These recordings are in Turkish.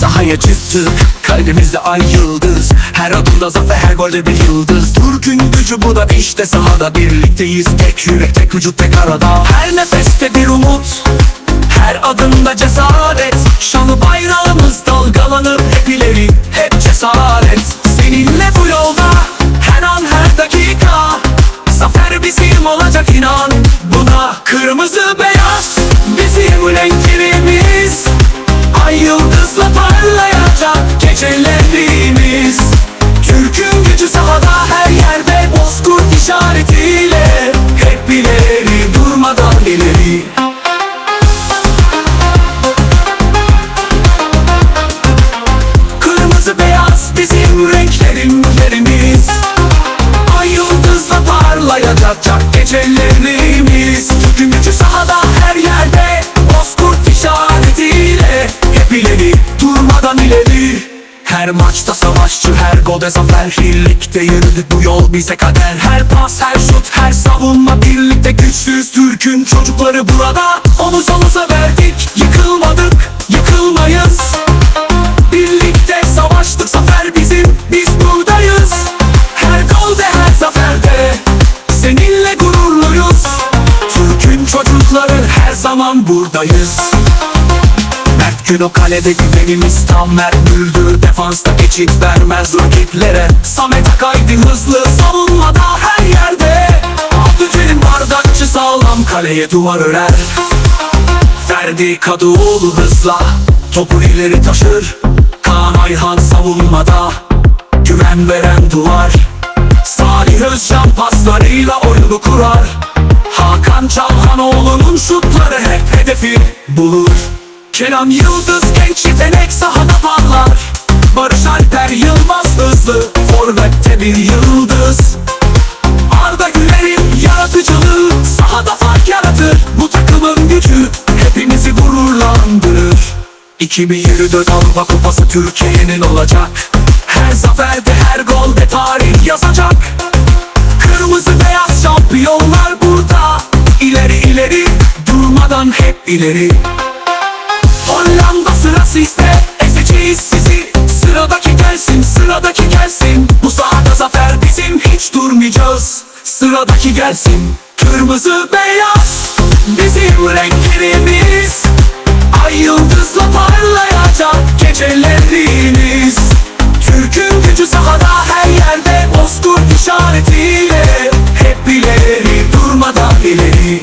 Sahaya çıktık kalbimizde ay yıldız. Her adımda zafer her golde bir yıldız. Türk'ün gücü bu da işte sahada Birlikteyiz. Tek yürek tek vücut tek arada. Her nefeste bir umut Her adımda cesaret. Şanlı bayrağımız dalgalanır hep ileri Hep cesaret Kırmızı beyaz maçta savaşçı, her golde zafer. Birlikte yürüdük bu yol bize kader. Her pas, her şut, her savunma Birlikte güçlüyüz. Türk'ün çocukları burada. Omuz omuza verdik, yıkılmadık, yıkılmayız. Birlikte savaştık zafer bizim Biz buradayız. Her golde her zaferde Seninle gururluyuz. Türk'ün çocukları her zaman buradayız gün o kalede güvenimiz tam Mert müldür defansta geçit vermez rakiplere. Samet Akaydı hızlı savunmada her yerde. Abdülcelim bardakçı sağlam kaleye duvar örer. Ferdi Kadıoğlu hızla Topu ileri taşır. Kaan Ayhan savunmada Güven veren duvar. Salih Özcan paslarıyla oyunu kurar. Hakan Çalhanoğlu'nun şutları hep hedefi bulur Kenan Yıldız genç yetenek sahada parlar. Barış Alper Yılmaz hızlı Forvet'te bir yıldız. Arda Güler'in yaratıcılığı sahada fark yaratır. Bu takımın gücü hepimizi gururlandırır. 2024 Avrupa Kupası Türkiye'nin olacak. Her zaferde her golde tarih yazacak. Kırmızı beyaz şampiyonlar burada. İleri ileri durmadan hep ileri İste ezeceğiz sizi. Sıradaki gelsin sıradaki gelsin. Bu sahada zafer bizim hiç durmayacağız. Sıradaki gelsin. Kırmızı beyaz. Bizim renklerimiz. Ay yıldızla parlayacak gecelerimiz. Türk'ün gücü sahada her yerde Bozkurt işaretiyle. Hep ileri durmadan ileri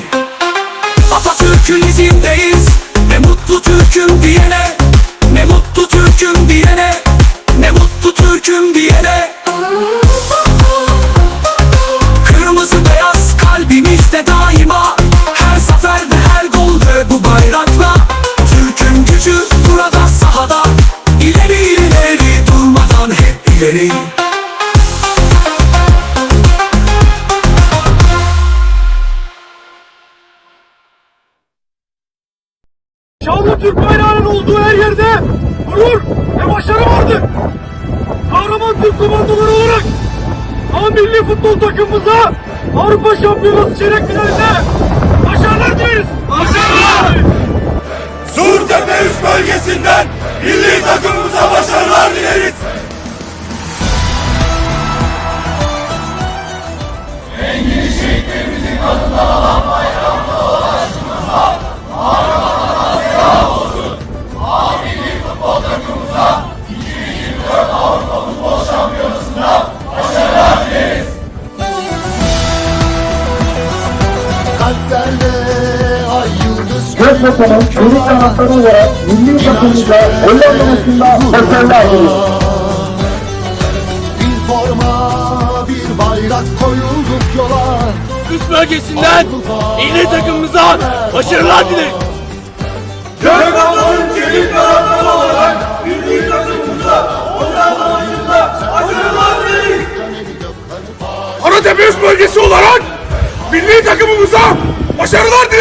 Atatürk'ün izindeyiz Ne mutlu Türk'üm diyene ileri Şanlı Türk bayrağının olduğu her yerde gurur ve başarı vardır. Kahraman Türk komandoları olarak A milli futbol takımımıza Avrupa Şampiyonası çeyrek finalinde başarılar dileriz. Başarılar! Surtepe üst bölgesinden milli takımımıza başarılar dileriz. Yıldız Göztepe'nin milli kanatları olarak milli takımımıza Hollanda maçında başarılar diliyoruz. bir forma bir bayrak koyulduk yola Üst bölgesinden milli takımımıza başarılar dileriz. Gökhan'ın çelik kanatları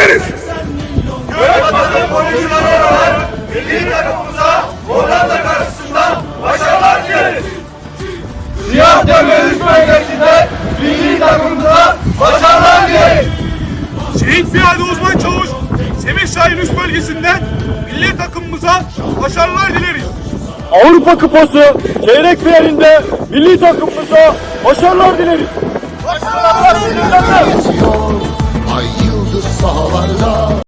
ederiz. Gökbaşı oyunculara rağmen milli takımımıza Hollanda karşısında başarılar dileriz. Siyah Demirlik bölgesinde milli takımımıza başarılar dileriz. Şehit Piyade Uzman Çavuş, Semih Şahin üst bölgesinde milli takımımıza başarılar dileriz. Avrupa Kupası çeyrek finalinde milli takımımıza başarılar dileriz. Başarılar dileriz sahalarda